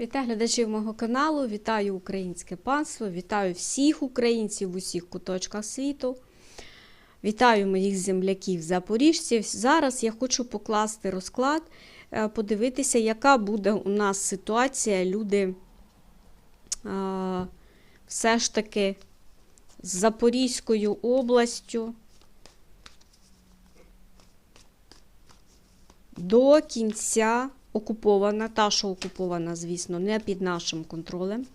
Вітаю глядачів мого каналу, вітаю українське панство, вітаю всіх українців в усіх куточках світу. Вітаю моїх земляків запоріжців. Зараз я хочу покласти розклад, е, подивитися, яка буде у нас ситуація. Люди е, все ж таки з Запорізькою областю до кінця окупована, та, що окупована, звісно, не під нашим контролем.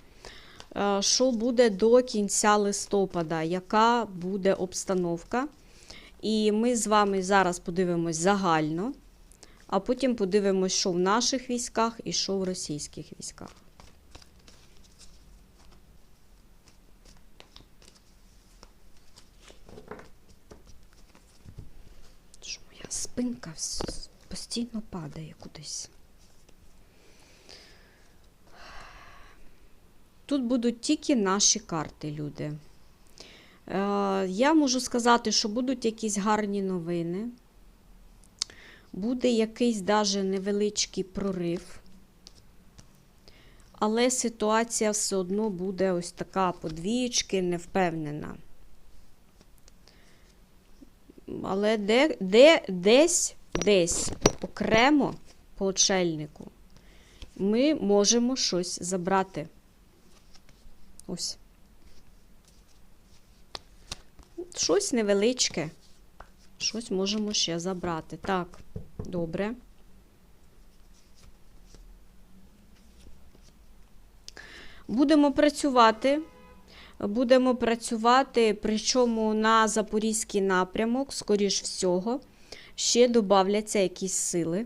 Е, Що буде до кінця листопада, яка буде обстановка? І ми з вами зараз подивимось загально, а потім подивимось, що в наших військах і що в російських військах. Моя спинка постійно падає кудись. Тут будуть тільки наші карти, люди. Е, я можу сказати, що будуть якісь гарні новини. Буде якийсь даже невеличкий прорив. Але ситуація все одно буде ось така подвієчки, невпевнена. Але де, де, десь, десь окремо по очельнику ми можемо щось забрати. Ось. Щось невеличке. Щось можемо ще забрати. Так, добре. Будемо працювати. Будемо працювати, причому на запорізький напрямок, скоріш всього, ще додавляться якісь сили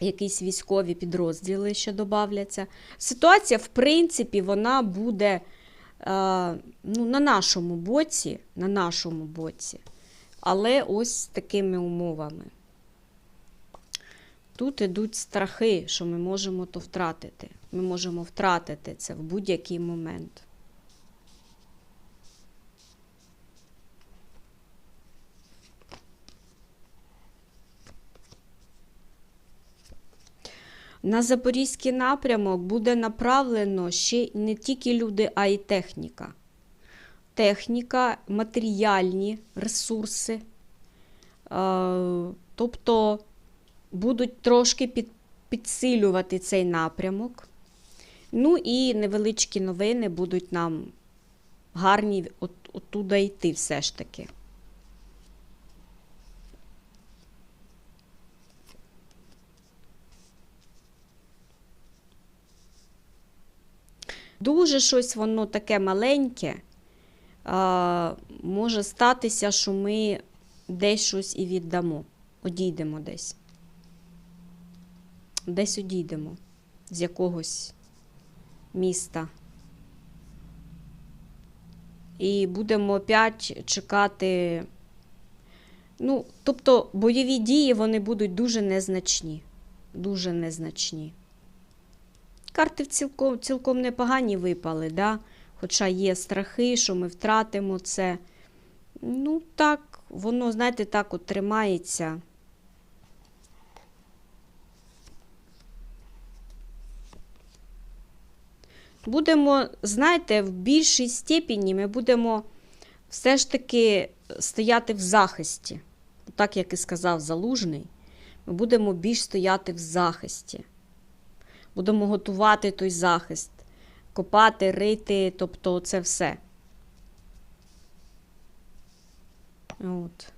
якісь військові підрозділи ще додавляться. Ситуація, в принципі, вона буде е, ну, на нашому боці, на нашому боці, але ось такими умовами. Тут ідуть страхи, що ми можемо то втратити. Ми можемо втратити це в будь-який момент. На запорізький напрямок буде направлено ще не тільки люди, а й техніка. Техніка, матеріальні ресурси. Е, Тобто будуть трошки під, підсилювати цей напрямок. Ну і невеличкі новини будуть нам гарні от, оттуда йти все ж таки. Дуже щось воно таке маленьке. Може статися, що ми десь щось і віддамо. Одійдемо десь. Десь одійдемо з якогось міста. І будемо опять чекати. Ну, тобто бойові дії вони будуть дуже незначні. Дуже незначні. Карти цілком, цілком непогані випали, да? хоча є страхи, що ми втратимо це. Ну, так, воно, знаєте, так от тримається. Будемо, знаєте, в більшій степені ми будемо все ж таки стояти в захисті. Так як і сказав Залужний, ми будемо більш стояти в захисті будемо готувати той захист, копати, рити, тобто це все. От.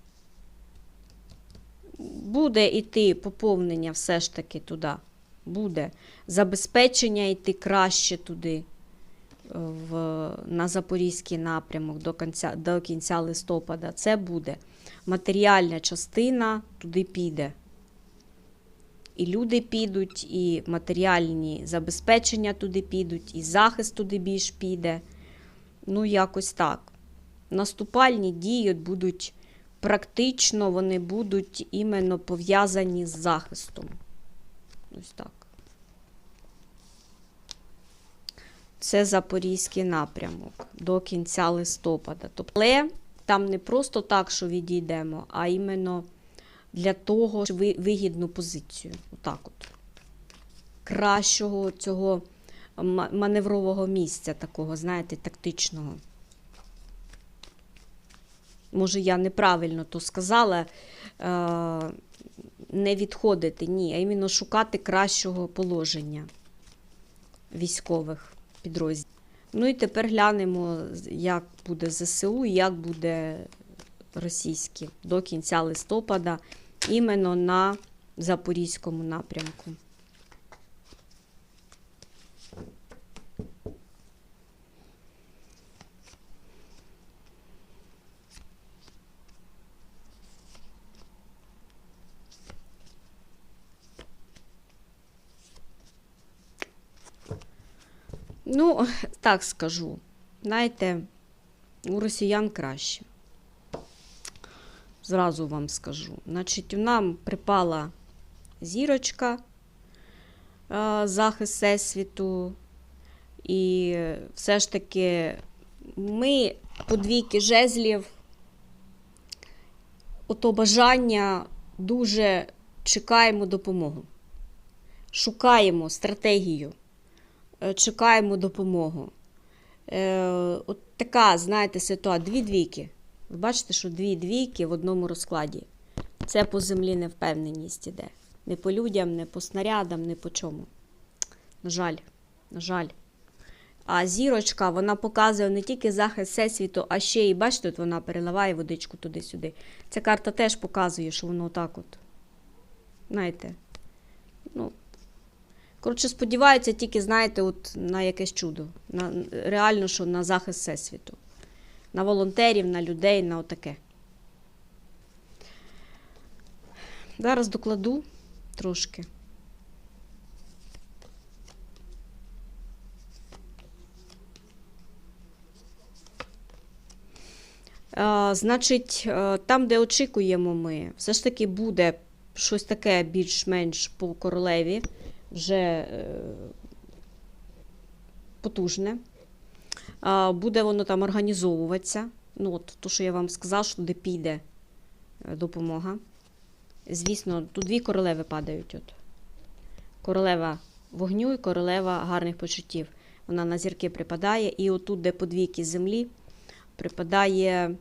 Буде йти поповнення все ж таки туди. Буде забезпечення йти краще туди, в, на Запорізький напрямок до кінця, до кінця листопада. Це буде. Матеріальна частина туди піде і люди підуть, і матеріальні забезпечення туди підуть, і захист туди більш піде. Ну, якось так. Наступальні дії будуть практично, вони будуть іменно пов'язані з захистом. Ось так. Це Запорізький напрямок до кінця листопада. Тобто, але там не просто так, що відійдемо, а іменно для того, щоб ви- вигідну позицію. Отак от. кращого цього маневрового місця, такого, знаєте, тактичного. Може, я неправильно то сказала, е, не відходити, ні, а іменно шукати кращого положення військових підрозділів. Ну і тепер глянемо, як буде ЗСУ, і як буде російські до кінця листопада, іменно на Запорізькому напрямку. Ну, так скажу. Знаєте, у росіян краще. Зразу вам скажу. Значить, нам припала зірочка, е, захист Всесвіту. І все ж таки ми по двійки жезлів, ото бажання дуже чекаємо допомогу. Шукаємо стратегію е, чекаємо допомогу. Е, от така, знаєте, ситуація. Дві двійки. Ви бачите, що дві двійки в одному розкладі. Це по землі невпевненість іде. Не по людям, не по снарядам, не по чому. На жаль, на жаль. А зірочка, вона показує не тільки захист всесвіту, а ще й, бачите, от вона переливає водичку туди-сюди. Ця карта теж показує, що воно так от. Знаєте, ну, Коротше, сподіваються тільки, знаєте, от на якесь чудо. На, реально, що на захист Всесвіту. На волонтерів, на людей, на отаке. Зараз докладу трошки. Значить, е, там, де очікуємо ми, все ж таки буде щось таке більш-менш по королеві вже е, потужне. Буде воно там організовуватися. Ну, от, то, що я вам сказала, що туди піде е, допомога. Звісно, тут дві королеви падають. От. Королева вогню і королева гарних почуттів. Вона на зірки припадає, і отут, де по двійки землі, припадає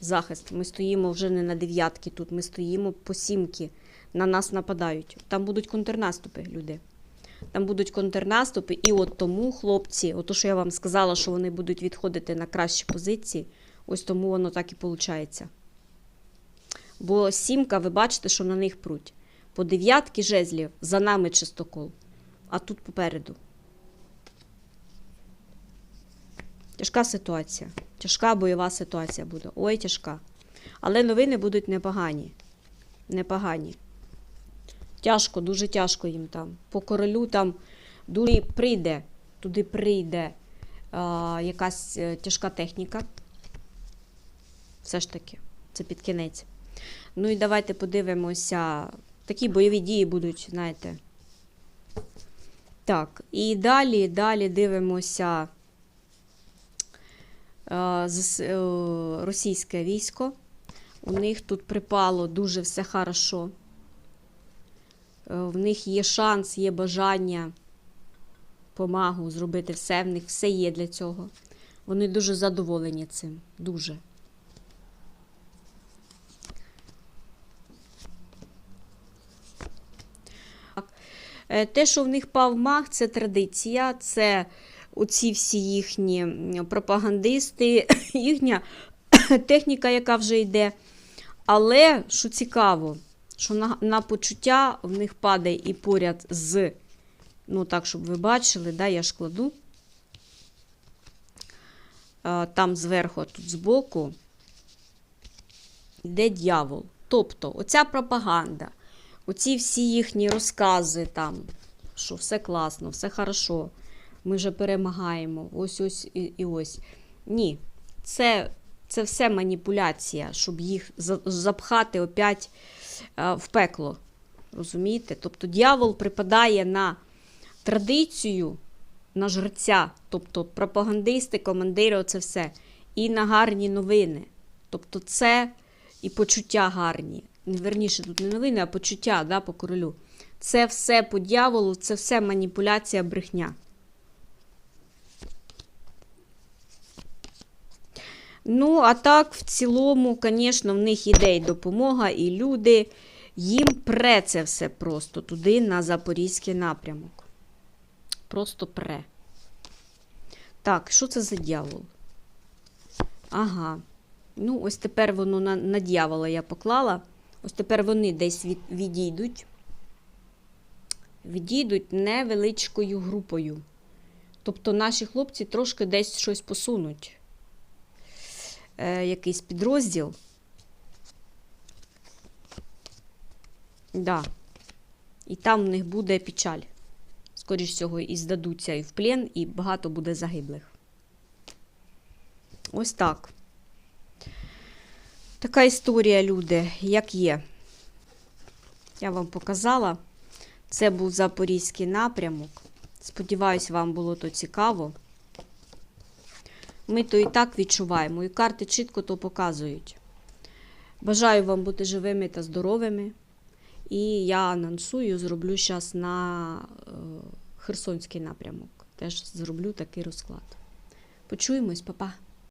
захист. Ми стоїмо вже не на дев'ятки тут, ми стоїмо по сімки на нас нападають. Там будуть контрнаступи, люди. Там будуть контрнаступи, і от тому хлопці, от що я вам сказала, що вони будуть відходити на кращі позиції, ось тому воно так і виходить. Бо сімка, ви бачите, що на них пруть. По дев'ятки жезлів за нами чистокол, а тут попереду. Тяжка ситуація. Тяжка бойова ситуація буде. Ой, тяжка. Але новини будуть непогані. Непогані. Тяжко, дуже тяжко їм там. По королю там дуже прийде, туди прийде а, якась е, тяжка техніка. Все ж таки, це під кінець. Ну і давайте подивимося. Такі бойові дії будуть, знаєте. Так, і далі, далі дивимося з, е, російське військо. У них тут припало дуже все хорошо. Е, В них є шанс, є бажання помагу зробити все. В них все є для цього. Вони дуже задоволені цим. Дуже. Е, Те, що в них пав маг, це традиція, це оці всі їхні пропагандисти, їхня техніка, яка вже йде. Але що цікаво, що на, на почуття в них падає і поряд з, ну так, щоб ви бачили, да, я ж кладу. А, Там зверху, а тут збоку, йде дьявол. Тобто, оця пропаганда, оці всі їхні розкази, там, що все класно, все хорошо, ми вже перемагаємо, ось ось і, і ось. Ні, це, це все маніпуляція, щоб їх запхати опять е, в пекло. Розумієте? Тобто дьявол припадає на традицію, на жреця, тобто пропагандисти, командири, оце все, і на гарні новини. Тобто це і почуття гарні. Верніше, тут не новини, а почуття да, по королю. Це все по дьяволу, це все маніпуляція, брехня. Ну, а так, в цілому, звісно, в них іде і допомога, і люди. Їм пре це все просто туди, на Запорізький напрямок. Просто пре. Так, що це за дьявол? Ага. Ну, ось тепер воно на, на дьявола я поклала. Ось тепер вони десь від, відійдуть. Відійдуть невеличкою групою. Тобто наші хлопці трошки десь щось посунуть. Е, якийсь підрозділ. Да. І там в них буде печаль. Скоріш всього, і здадуться і в плен, і багато буде загиблих. Ось так. Така історія, люди, як є. Я вам показала. Це був Запорізький напрямок. Сподіваюсь, вам було то цікаво. Ми то і так відчуваємо, і карти чітко то показують. Бажаю вам бути живими та здоровими. І я анонсую, зроблю зараз на е, Херсонський напрямок. Теж зроблю такий розклад. Почуємось, па-па.